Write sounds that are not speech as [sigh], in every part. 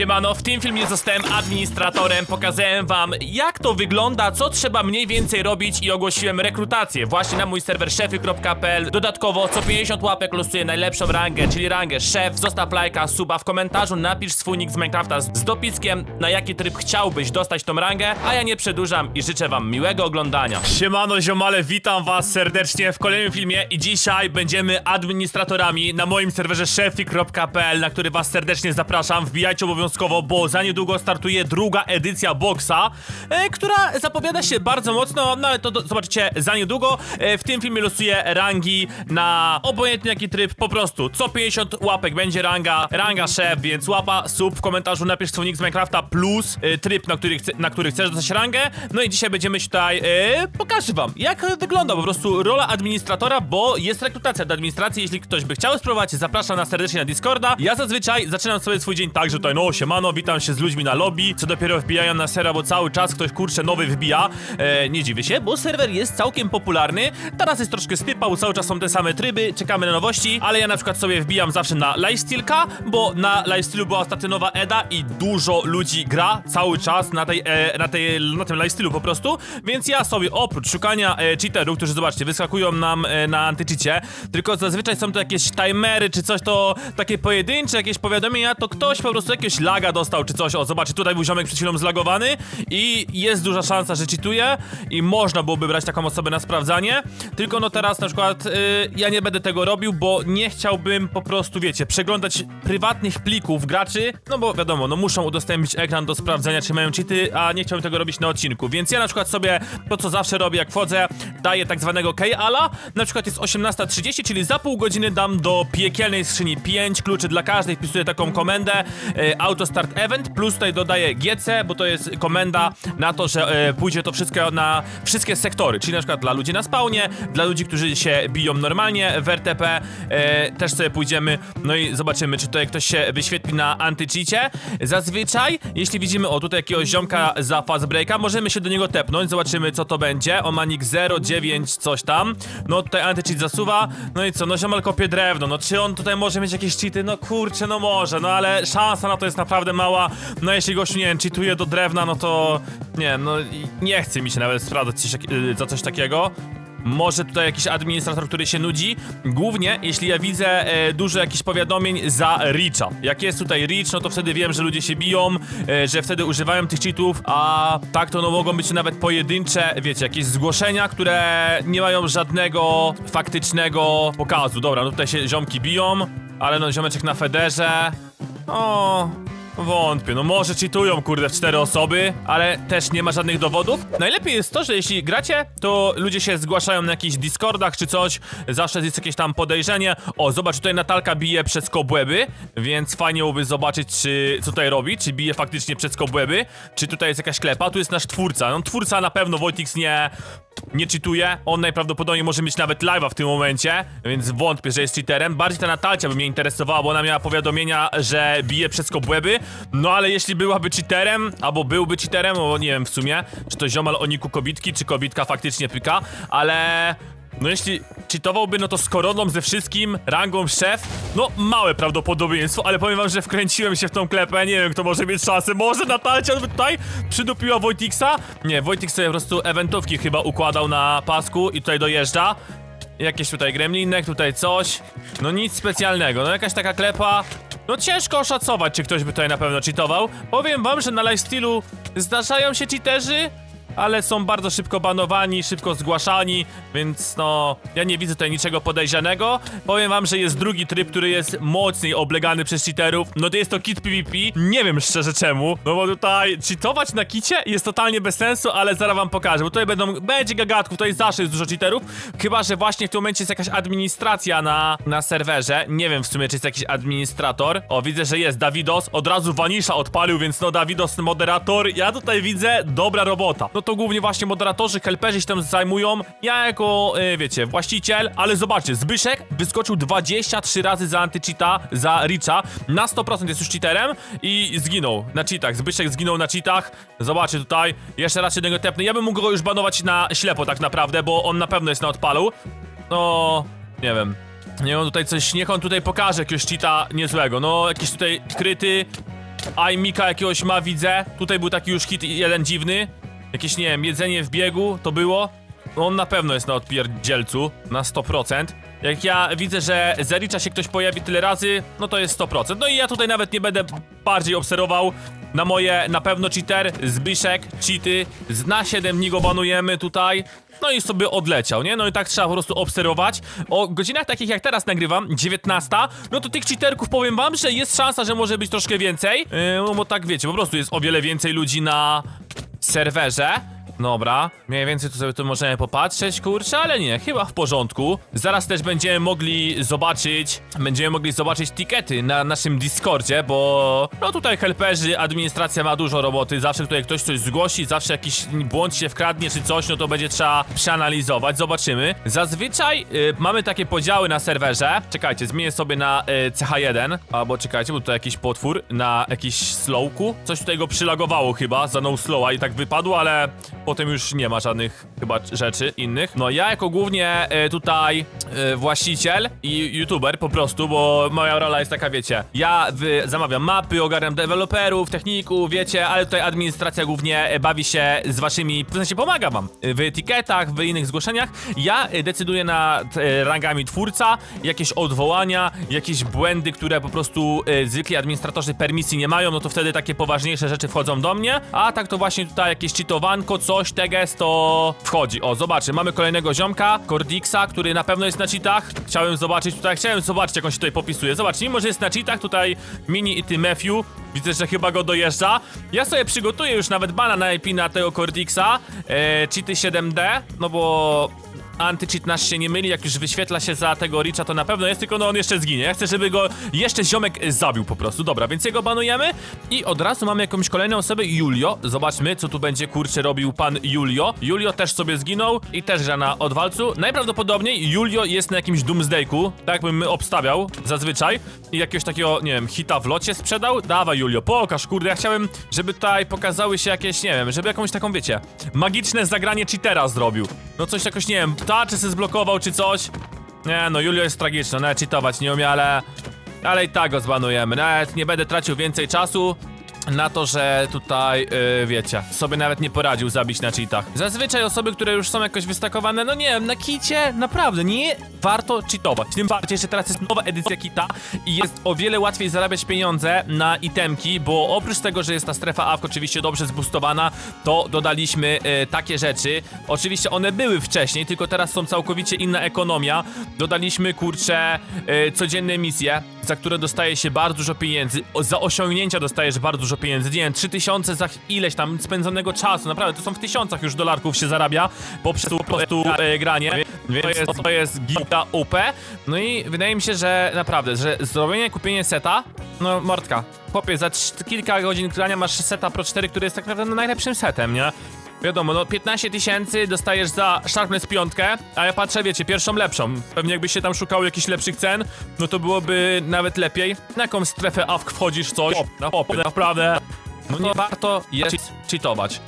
Siemano, w tym filmie zostałem administratorem, pokazałem wam jak to wygląda, co trzeba mniej więcej robić i ogłosiłem rekrutację właśnie na mój serwer szefy.pl. Dodatkowo co 50 łapek losuję najlepszą rangę, czyli rangę szef, zostaw lajka, suba w komentarzu, napisz swój nick z Minecrafta z dopiskiem, na jaki tryb chciałbyś dostać tą rangę, a ja nie przedłużam i życzę wam miłego oglądania. Siemano ziomale, witam was serdecznie w kolejnym filmie i dzisiaj będziemy administratorami na moim serwerze szefy.pl, na który was serdecznie zapraszam. Wbijajcie obowiązkowo, bo za niedługo startuje druga edycja boxa, e, która zapowiada się bardzo mocno, no ale to zobaczycie za niedługo. E, w tym filmie losuję rangi na obojętny jaki tryb, po prostu co 50 łapek będzie ranga, ranga szef, więc łapa, sub w komentarzu napisz swój nick z Minecrafta plus e, tryb, na który, chce, na który chcesz dostać rangę. No i dzisiaj będziemy tutaj, e, pokażę wam jak wygląda po prostu rola administratora, bo jest rekrutacja do administracji, jeśli ktoś by chciał spróbować, zapraszam na serdecznie na Discorda. Ja zazwyczaj zaczynam sobie swój dzień tak, że tutaj no siemano, witam się z ludźmi na lobby, co dopiero wbijają na serwer, bo cały czas ktoś kurczę nowy wbija. E, nie dziwię się, bo serwer jest całkiem popularny. Teraz jest troszkę stypał, cały czas są te same tryby, czekamy na nowości, ale ja na przykład sobie wbijam zawsze na lifestealka, bo na lifestealu była ostatnio nowa Eda i dużo ludzi gra cały czas na tej, e, na tej, na tym lifestealu po prostu, więc ja sobie oprócz szukania e, cheaterów, którzy zobaczcie, wyskakują nam e, na antycheacie, tylko zazwyczaj są to jakieś timery czy coś, to takie pojedyncze jakieś powiadomienia, to ktoś po prostu jakiegoś laga dostał czy coś. O, zobaczcie, tutaj był ziomek przed chwilą zlagowany i jest duża szansa, że cheatuje i można byłoby brać taką osobę na sprawdzanie, tylko no teraz na przykład y, ja nie będę tego robił, bo nie chciałbym po prostu, wiecie, przeglądać prywatnych plików graczy, no bo wiadomo, no muszą udostępnić ekran do sprawdzenia, czy mają cheaty, a nie chciałbym tego robić na odcinku, więc ja na przykład sobie to, co zawsze robię, jak wchodzę, daję tak zwanego K-Ala, na przykład jest 18.30, czyli za pół godziny dam do piekielnej skrzyni 5 kluczy dla każdej, wpisuję taką komendę. E, Auto Start Event, plus tutaj dodaję GC, bo to jest komenda na to, że e, pójdzie to wszystko na wszystkie sektory, czyli na przykład dla ludzi na spawnie, dla ludzi, którzy się biją normalnie w RTP, e, też sobie pójdziemy, no i zobaczymy, czy tutaj ktoś się wyświetli na antycheacie. Zazwyczaj, jeśli widzimy, o tutaj jakiegoś ziomka za fast breaka, możemy się do niego tepnąć, zobaczymy co to będzie, on ma nick 09 coś tam, no tutaj antycheat zasuwa, no i co, no ziomal kopie drewno, no czy on tutaj może mieć jakieś cheaty? No kurczę, no może, no ale szansa na to jest naprawdę mała, no jeśli gościu, nie wiem, cheatuje do drewna, no to nie, no nie chce mi się nawet sprawdzać coś, y, za coś takiego. Może tutaj jakiś administrator, który się nudzi. Głównie, jeśli ja widzę e, dużo jakichś powiadomień za Reacha. Jak jest tutaj Reach, no to wtedy wiem, że ludzie się biją, e, że wtedy używają tych cheatów, a tak to no mogą być nawet pojedyncze, wiecie, jakieś zgłoszenia, które nie mają żadnego faktycznego pokazu. Dobra, no tutaj się ziomki biją, ale no ziomeczek na Federze. O, Wątpię, no może cheatują kurde w cztery osoby, ale też nie ma żadnych dowodów. Najlepiej jest to, że jeśli gracie, to ludzie się zgłaszają na jakichś Discordach czy coś, zawsze jest jakieś tam podejrzenie. O, zobacz, tutaj Natalka bije przez kobłęby, więc fajnie byłoby zobaczyć, czy co tutaj robi, czy bije faktycznie przez kobłęby, czy tutaj jest jakaś klepa, tu jest nasz twórca. No twórca na pewno Wojtix nie, nie cheatuje, on najprawdopodobniej może mieć nawet live'a w tym momencie, więc wątpię, że jest cheaterem. Bardziej ta Natalcia by mnie interesowała, bo ona miała powiadomienia, że bije przez kobłęby, no ale jeśli byłaby cheaterem, albo byłby cheaterem, bo nie wiem w sumie, czy to ziomal o niku kobitki, czy kobitka faktycznie pyka, ale... No jeśli cheatowałby, no to z koroną ze wszystkim, rangą szef, no małe prawdopodobieństwo, ale powiem wam, że wkręciłem się w tą klepę, nie wiem kto może mieć szansę, może Natalcia by tutaj przydupiła Wojtiksa? Nie, Wojtik sobie po prostu eventówki chyba układał na pasku i tutaj dojeżdża. Jakieś tutaj gremlinek, tutaj coś. No nic specjalnego, no jakaś taka klepa. No ciężko oszacować, czy ktoś by tutaj na pewno cheatował. Powiem wam, że na lifestealu zdarzają się cheaterzy, ale są bardzo szybko banowani, szybko zgłaszani, więc no, ja nie widzę tutaj niczego podejrzanego. Powiem wam, że jest drugi tryb, który jest mocniej oblegany przez cheaterów. No to jest to kit PvP. Nie wiem szczerze czemu, no bo tutaj cheatować na kicie jest totalnie bez sensu, ale zaraz wam pokażę, bo tutaj będą, będzie gagatków, tutaj zawsze jest dużo cheaterów. Chyba, że właśnie w tym momencie jest jakaś administracja na, na serwerze. Nie wiem w sumie, czy jest jakiś administrator. O, widzę, że jest Davidos. Od razu Vanisha odpalił, więc no Davidos moderator. Ja tutaj widzę dobra robota. No to głównie właśnie moderatorzy, helperzy się tam zajmują. Ja jako, y, wiecie, właściciel, ale zobaczcie, Zbyszek wyskoczył 23 razy za antycheata, za Richa. Na 100% jest już cheaterem i zginął na cheatach. Zbyszek zginął na cheatach. Zobaczcie tutaj, jeszcze raz jednego tepnę. Ja bym mógł go już banować na ślepo tak naprawdę, bo on na pewno jest na odpalu. No, nie wiem. Nie on tutaj coś, niech on tutaj pokaże jakiegoś cheata niezłego. No, jakiś tutaj kryty. Aj Mika jakiegoś ma, widzę. Tutaj był taki już hit jeden dziwny. Jakieś, nie wiem, jedzenie w biegu to było. No On na pewno jest na odpierdzielcu, na 100%. Jak ja widzę, że Zericza się ktoś pojawi tyle razy, no to jest 100%. No i ja tutaj nawet nie będę bardziej obserwował. Na moje na pewno cheater, Zbyszek, cheaty, z na 7 dni go banujemy tutaj. No i sobie odleciał, nie? No i tak trzeba po prostu obserwować. O godzinach takich jak teraz nagrywam, 19, no to tych cheaterków powiem wam, że jest szansa, że może być troszkę więcej. Yy, no bo tak wiecie, po prostu jest o wiele więcej ludzi na serwerze. Dobra, mniej więcej tu sobie tu możemy popatrzeć, kurczę, ale nie, chyba w porządku. Zaraz też będziemy mogli zobaczyć, będziemy mogli zobaczyć tikety na naszym Discordzie, bo no tutaj helperzy, administracja ma dużo roboty, zawsze tutaj ktoś coś zgłosi, zawsze jakiś błąd się wkradnie czy coś, no to będzie trzeba przeanalizować, zobaczymy. Zazwyczaj y, mamy takie podziały na serwerze, czekajcie, zmienię sobie na y, CH1, albo czekajcie, bo tutaj jakiś potwór na jakiś slowku, coś tutaj go przylagowało chyba, za no slowa i tak wypadło, ale potem już nie ma żadnych chyba rzeczy innych. No ja jako głównie e, tutaj e, właściciel i youtuber po prostu, bo moja rola jest taka, wiecie, ja wy, zamawiam mapy, ogarniam deweloperów, techników, wiecie, ale tutaj administracja głównie e, bawi się z waszymi, w sensie pomaga wam w etykietach, w innych zgłoszeniach. Ja e, decyduję nad e, rangami twórca, jakieś odwołania, jakieś błędy, które po prostu e, zwykli administratorzy permisji nie mają, no to wtedy takie poważniejsze rzeczy wchodzą do mnie, a tak to właśnie tutaj jakieś cheatowanko, coś, teges, to wchodzi. O, zobaczy, mamy kolejnego ziomka, Cordixa, który na pewno jest na cheatach. Chciałem zobaczyć tutaj, chciałem zobaczyć jak on się tutaj popisuje. Zobacz, mimo że jest na cheatach, tutaj Mini i ty Matthew, widzę, że chyba go dojeżdża. Ja sobie przygotuję już nawet bana na IP na tego Cordixa, e, cheaty 7D, no bo anti-cheat nasz się nie myli, jak już wyświetla się za tego Richa, to na pewno jest, tylko no on jeszcze zginie. Ja chcę, żeby go jeszcze ziomek e, zabił po prostu. Dobra, więc jego banujemy i od razu mamy jakąś kolejną osobę, Julio. Zobaczmy, co tu będzie, kurczę, robił pan Julio. Julio też sobie zginął i też gra na odwalcu. Najprawdopodobniej Julio jest na jakimś Doomsdayku, tak jakbym obstawiał zazwyczaj. I jakiegoś takiego, nie wiem, hita w locie sprzedał. Dawaj Julio, pokaż, kurde, ja chciałem, żeby tutaj pokazały się jakieś, nie wiem, żeby jakąś taką, wiecie, magiczne zagranie cheatera zrobił. No coś jakoś, nie wiem, tarczy się zblokował czy coś. Nie, no Julio jest tragiczny, nawet cheatować nie umie, ale... Ale i tak go zbanujemy, nawet nie będę tracił więcej czasu na to, że tutaj, yy, wiecie, sobie nawet nie poradził zabić na cheatach. Zazwyczaj osoby, które już są jakoś wystakowane, no nie wiem, na kicie, naprawdę, nie warto cheatować. Tym bardziej, że teraz jest nowa edycja kita i jest o wiele łatwiej zarabiać pieniądze na itemki, bo oprócz tego, że jest ta strefa AWK oczywiście dobrze zboostowana, to dodaliśmy yy, takie rzeczy. Oczywiście one były wcześniej, tylko teraz są całkowicie inna ekonomia. Dodaliśmy, kurcze, yy, codzienne misje, za które dostaje się bardzo dużo pieniędzy. O, za osiągnięcia dostajesz bardzo dużo pieniędzy. Nie wiem, 3000 za ileś tam spędzonego czasu. Naprawdę, to są w tysiącach już dolarków się zarabia poprzez po prostu e, granie. Więc to jest, to jest giga UP. No i wydaje mi się, że naprawdę, że zrobienie, kupienie seta, no mordka. Chłopie, za kilka godzin grania masz seta Pro 4, który jest tak naprawdę no, najlepszym setem, nie? Wiadomo, no 15 tysięcy dostajesz za Sharpness piątkę, a ja patrzę, wiecie, pierwszą lepszą. Pewnie jakbyś się tam szukał jakichś lepszych cen, no to byłoby nawet lepiej. Na jaką strefę AWK wchodzisz coś? Na popy, naprawdę. No nie warto jest cheatować.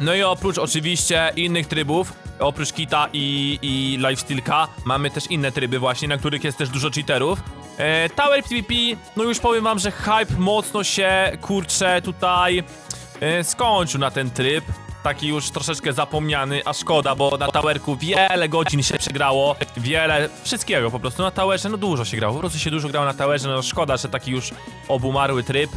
No i oprócz oczywiście innych trybów, oprócz Kita i, i Lifestealka, mamy też inne tryby właśnie, na których jest też dużo cheaterów. E, Tower PvP, no już powiem wam, że hype mocno się, kurczę, tutaj e, skończył na ten tryb. Taki już troszeczkę zapomniany, a szkoda, bo na Towerku wiele godzin się przegrało, wiele, wszystkiego po prostu. Na Towerze, no dużo się grało, po prostu się dużo grało na Towerze, no szkoda, że taki już obumarły tryb.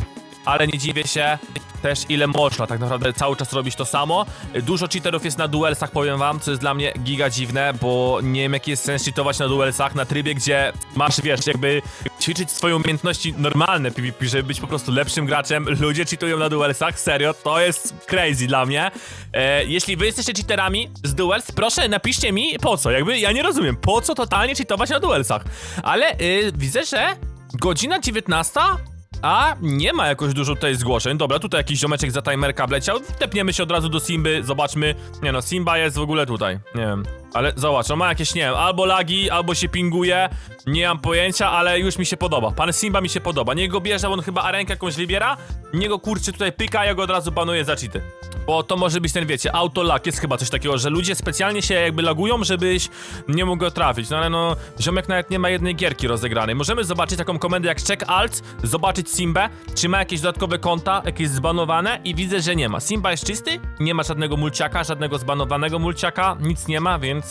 Ale nie dziwię się też ile można tak naprawdę cały czas robić to samo. Dużo cheaterów jest na duelsach, powiem wam, co jest dla mnie giga dziwne, bo nie wiem jaki jest sens cheatować na duelsach, na trybie, gdzie masz, wiesz, jakby ćwiczyć swoje umiejętności normalne PvP, żeby być po prostu lepszym graczem. Ludzie cheatują na duelsach, serio, to jest crazy dla mnie. E, jeśli wy jesteście cheaterami z duels, proszę napiszcie mi po co, jakby ja nie rozumiem, po co totalnie cheatować na duelsach. Ale y, widzę, że godzina 19 a nie ma jakoś dużo tutaj zgłoszeń. Dobra, tutaj jakiś ziomeczek za timerka wleciał. Tepniemy się od razu do Simby, zobaczmy. Nie no, Simba jest w ogóle tutaj. Nie wiem. Ale zobacz, on ma jakieś, nie wiem, albo lagi, albo się pinguje, nie mam pojęcia, ale już mi się podoba. Pan Simba mi się podoba. Niech go bierze, on chyba arenkę jakąś wybiera, niego kurczę tutaj pyka, ja go od razu banuję za cheaty. Bo to może być ten, wiecie, autolag, jest chyba coś takiego, że ludzie specjalnie się jakby lagują, żebyś nie mógł go trafić. No ale no, ziomek nawet nie ma jednej gierki rozegranej. Możemy zobaczyć taką komendę jak check alt, zobaczyć Simbę, czy ma jakieś dodatkowe konta, jakieś zbanowane i widzę, że nie ma. Simba jest czysty, nie ma żadnego mulciaka, żadnego zbanowanego mulciaka, nic nie ma, więc...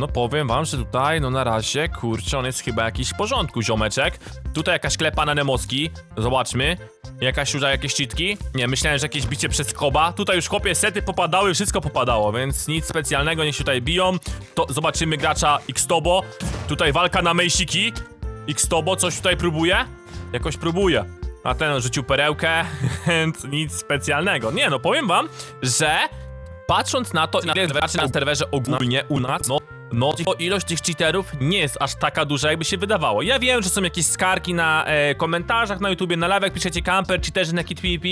No powiem wam, że tutaj, no na razie, kurczę, on jest chyba jakiś w porządku, ziomeczek. Tutaj jakaś klepa na nemoski, zobaczmy. Jakaś już jakieś cheatki? Nie, myślałem, że jakieś bicie przez koba. Tutaj już chłopie sety popadały, wszystko popadało, więc nic specjalnego, niech się tutaj biją. To zobaczymy gracza Xtobo. Tutaj walka na mejsiki. Xtobo coś tutaj próbuje? Jakoś próbuje. A ten rzucił perełkę, [laughs] więc nic specjalnego. Nie no, powiem wam, że patrząc na to, ile graczy na serwerze ogólnie u nas, no, no to ilość tych cheaterów nie jest aż taka duża, jakby się wydawało. Ja wiem, że są jakieś skargi na e, komentarzach na YouTubie, na live, jak piszecie camper, cheaterzy na KitPP.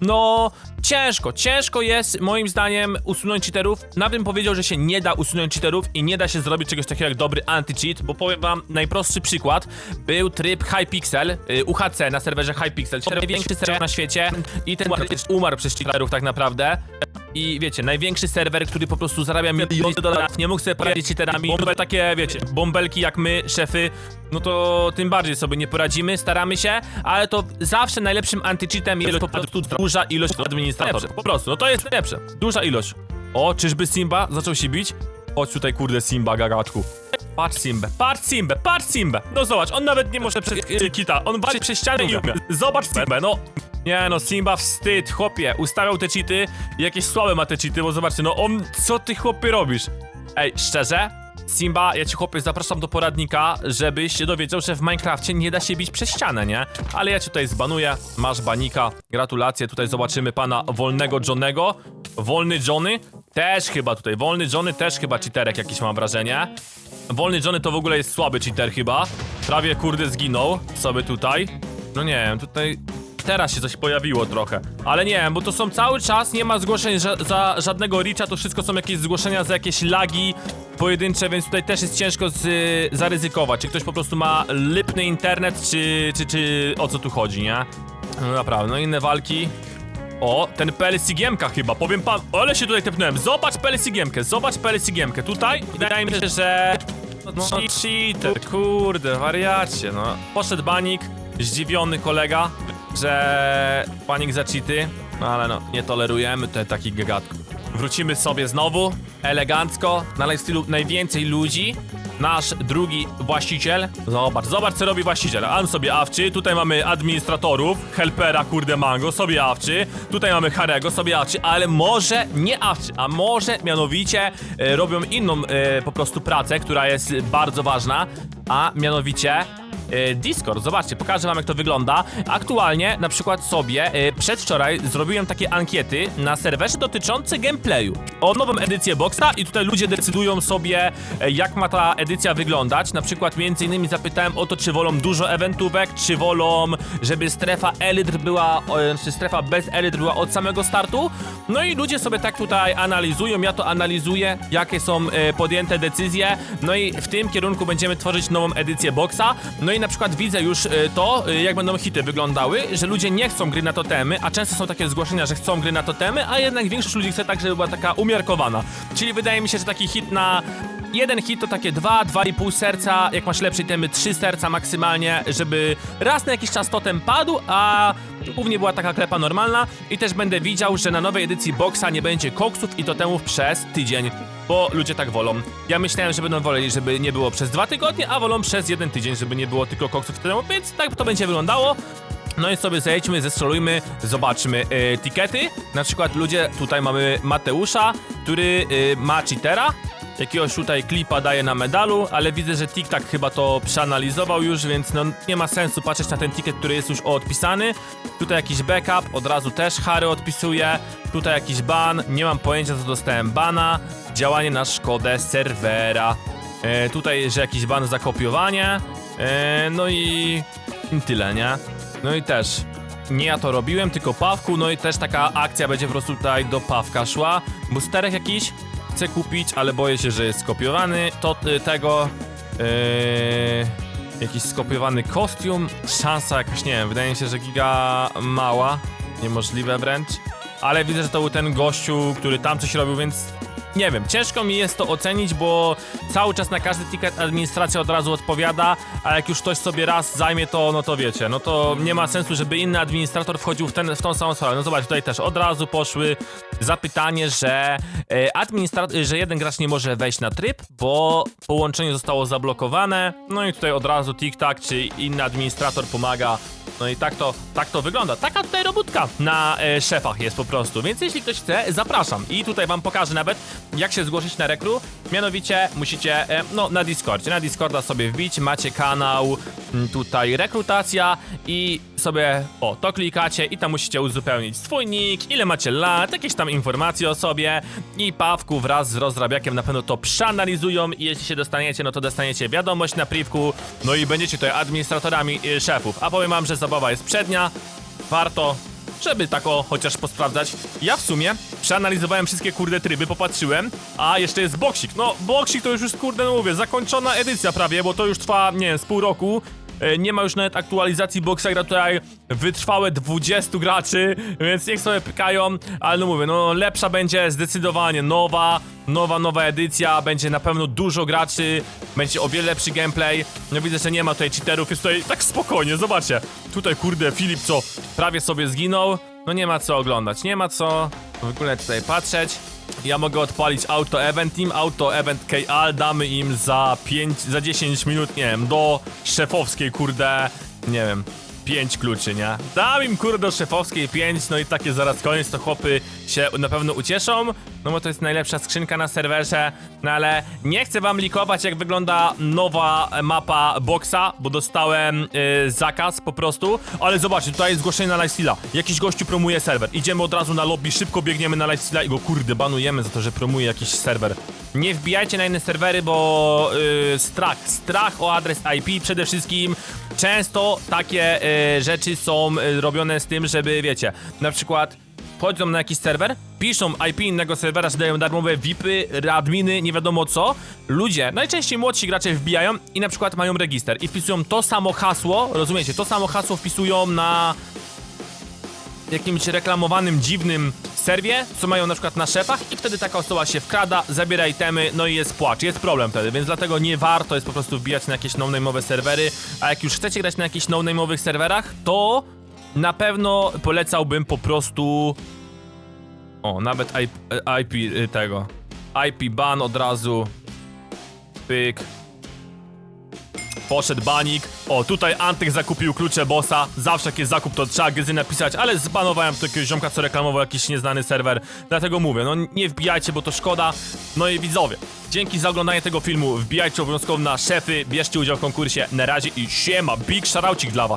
No, ciężko, ciężko jest moim zdaniem usunąć cheaterów. Nawet bym powiedział, że się nie da usunąć cheaterów i nie da się zrobić czegoś takiego jak dobry anti-cheat, bo powiem wam najprostszy przykład. Był tryb Hypixel, y, UHC na serwerze Hypixel, największy serwer na świecie i ten umarł przez cheaterów tak naprawdę. I wiecie, największy serwer, który po prostu zarabia miliony dolarów, nie mógł sobie poradzić cheaterami. Bombe takie, wiecie, bąbelki jak my, szefy, no to tym bardziej sobie nie poradzimy, staramy się, ale to zawsze najlepszym anti-cheatem jest po prostu duża ilość administratorów. Po prostu, no to jest najlepsze. Duża ilość. O, czyżby Simba zaczął się bić? Chodź tutaj, kurde, Simba, gagatku. Patrz Simbę, patrz Simbę, patrz Simbę. No zobacz, on nawet nie może przez kita, on walczy przez ścianę i umie. Zobacz Simbę, no. Nie no, Simba wstyd, chłopie, ustawiał te cheaty, jakieś słabe ma te cheaty, bo zobaczcie, no on, co ty chłopie robisz? Ej, szczerze? Simba, ja ci chłopie zapraszam do poradnika, żebyś się dowiedział, że w Minecrafcie nie da się bić przez ścianę, nie? Ale ja cię tutaj zbanuję, masz banika, gratulacje, tutaj zobaczymy pana wolnego Johnego. Wolny Johnny, też chyba tutaj, wolny Johnny też chyba cheaterek jakiś mam wrażenie. Wolny Johnny to w ogóle jest słaby cheater chyba. Prawie kurde zginął sobie tutaj. No nie wiem, tutaj teraz się coś pojawiło trochę. Ale nie wiem, bo to są cały czas, nie ma zgłoszeń ża za żadnego reacha, to wszystko są jakieś zgłoszenia za jakieś lagi pojedyncze, więc tutaj też jest ciężko z, zaryzykować. Czy ktoś po prostu ma lipny internet, czy, czy, czy o co tu chodzi, nie? No naprawdę, no inne walki. O, ten PLC-giemka chyba, powiem pan, ale się tutaj tepnąłem. Zobacz PLC-giemkę, zobacz PLC-giemkę. Tutaj wydaje mi się, że... No, cheater, kurde, wariacie, no. Poszedł banik, zdziwiony kolega, że panik za cheaty, no ale no, nie tolerujemy tutaj takich gagatków. Wrócimy sobie znowu, elegancko, na lifestylu najwięcej ludzi. Nasz drugi właściciel, zobacz, zobacz co robi właściciel. On sobie awczy, tutaj mamy administratorów, helpera, kurde mango, sobie awczy. Tutaj mamy Harego, sobie awczy, ale może nie awczy, a może mianowicie e, robią inną e, po prostu pracę, która jest bardzo ważna, a mianowicie e, Discord. Zobaczcie, pokażę wam jak to wygląda. Aktualnie na przykład sobie e, przedwczoraj zrobiłem takie ankiety na serwerze dotyczące gameplayu. O nową edycję Boxa i tutaj ludzie decydują sobie e, jak ma ta edycja wyglądać. Na przykład między innymi zapytałem o to, czy wolą dużo eventówek, czy wolą, żeby strefa elitr była, czy strefa bez elitr była od samego startu. No i ludzie sobie tak tutaj analizują, ja to analizuję, jakie są podjęte decyzje. No i w tym kierunku będziemy tworzyć nową edycję Boxa. No i na przykład widzę już e, to, e, jak będą hity wyglądały, że ludzie nie chcą gry na totemy, a często są takie zgłoszenia, że chcą gry na totemy, a jednak większość ludzi chce tak, żeby była taka umiarkowana. Czyli wydaje mi się, że taki hit na jeden hit to takie dwa, dwa i pół serca, jak masz lepsze temy, trzy serca maksymalnie, żeby raz na jakiś czas totem padł, a głównie była taka klepa normalna i też będę widział, że na nowej edycji boxa nie będzie koksów i totemów przez tydzień, bo ludzie tak wolą. Ja myślałem, że będą woleli, żeby nie było przez dwa tygodnie, a wolą przez jeden tydzień, żeby nie było tylko koksów totemów, więc tak to będzie wyglądało. No i sobie zejdźmy, zestrolujmy, zobaczmy e, tikety. Na przykład ludzie, tutaj mamy Mateusza, który e, ma cheatera. Jakiegoś tutaj klipa daje na medalu, ale widzę, że TikTok chyba to przeanalizował już, więc no nie ma sensu patrzeć na ten ticket, który jest już odpisany. Tutaj jakiś backup, od razu też Harry odpisuje. Tutaj jakiś ban, nie mam pojęcia, co dostałem bana. Działanie na szkodę serwera. E, tutaj, że jakiś ban za kopiowanie. E, no i tyle, nie? No i też nie ja to robiłem, tylko Pawku, no i też taka akcja będzie po prostu tutaj do Pawka szła. Busterek jakiś? Chcę kupić, ale boję się, że jest skopiowany. To y, tego... Yy, jakiś skopiowany kostium. Szansa jakaś, nie wiem, wydaje mi się, że giga mała. Niemożliwe wręcz. Ale widzę, że to był ten gościu, który tam coś robił, więc nie wiem, ciężko mi jest to ocenić, bo cały czas na każdy ticket administracja od razu odpowiada, a jak już ktoś sobie raz zajmie to, no to wiecie, no to nie ma sensu, żeby inny administrator wchodził w, ten, w tą samą sprawę. No zobacz, tutaj też od razu poszły zapytanie, że e, administra- że jeden gracz nie może wejść na tryb, bo połączenie zostało zablokowane, no i tutaj od razu TikTok czy inny administrator pomaga no i tak to, tak to wygląda. Taka tutaj robótka na e, szefach jest po prostu. Więc jeśli ktoś chce, zapraszam. I tutaj wam pokażę nawet, jak się zgłosić na rekru. Mianowicie musicie, e, no na Discordzie. Na Discorda sobie wbić, macie kanał m, tutaj rekrutacja i sobie, o, to klikacie i tam musicie uzupełnić swój nick, ile macie lat, jakieś tam informacje o sobie i Pawku wraz z rozrabiakiem na pewno to przeanalizują i jeśli się dostaniecie, no to dostaniecie wiadomość na privku, no i będziecie tutaj administratorami y, szefów. A powiem wam, że zabawa jest przednia, warto żeby tak o chociaż posprawdzać. Ja w sumie przeanalizowałem wszystkie kurde tryby, popatrzyłem, a jeszcze jest boksik. No, boksik to już jest kurde, no mówię, zakończona edycja prawie, bo to już trwa, nie wiem, z pół roku. E, Nie ma już nawet aktualizacji boksa, gra tutaj wytrwałe 20 graczy, więc niech sobie pykają, ale no mówię, no lepsza będzie zdecydowanie nowa, nowa, nowa edycja, będzie na pewno dużo graczy, będzie o wiele lepszy gameplay. No widzę, że nie ma tutaj cheaterów, jest tutaj tak spokojnie, zobaczcie. Tutaj kurde Filip co prawie sobie zginął, no nie ma co oglądać, nie ma co w ogóle tutaj patrzeć. Ja mogę odpalić auto event team, auto event KL, damy im za 5, za 10 minut, nie wiem, do szefowskiej kurde, nie wiem, 5 kluczy, nie? Dam im kurde do szefowskiej 5, no i takie zaraz koniec, to chłopy się na pewno ucieszą, no bo to jest najlepsza skrzynka na serwerze, no ale nie chcę wam likować jak wygląda nowa mapa boxa, bo dostałem yy, zakaz po prostu, ale zobaczcie, tutaj jest zgłoszenie na Lifesteala, jakiś gościu promuje serwer, idziemy od razu na lobby, szybko biegniemy na Lifesteala i go kurde banujemy za to, że promuje jakiś serwer. Nie wbijajcie na inne serwery, bo yy, strach, strach o adres IP przede wszystkim. Często takie yy, rzeczy są yy, robione z tym, żeby wiecie, na przykład wchodzą na jakiś serwer, piszą IP innego serwera, że dają darmowe VIPy, adminy, nie wiadomo co. Ludzie, najczęściej młodsi gracze wbijają i na przykład mają register i wpisują to samo hasło, rozumiecie, to samo hasło wpisują na jakimś reklamowanym, dziwnym serwie, co mają na przykład na szefach i wtedy taka osoba się wkrada, zabiera itemy, no i jest płacz, jest problem wtedy, więc dlatego nie warto jest po prostu wbijać na jakieś no-name'owe serwery, a jak już chcecie grać na jakichś no-name'owych serwerach, to na pewno polecałbym po prostu... O, nawet IP, IP y, tego... IP ban od razu... Pyk... Poszedł banik. O, tutaj Antek zakupił klucze bossa. Zawsze jak jest zakup, to trzeba gry napisać, ale zbanowałem takiego ziomka, co reklamował jakiś nieznany serwer. Dlatego mówię, no nie wbijajcie, bo to szkoda. No i widzowie, dzięki za oglądanie tego filmu. Wbijajcie obowiązkowo na szefy, bierzcie udział w konkursie. Na razie i siema, big shoutoucik dla was.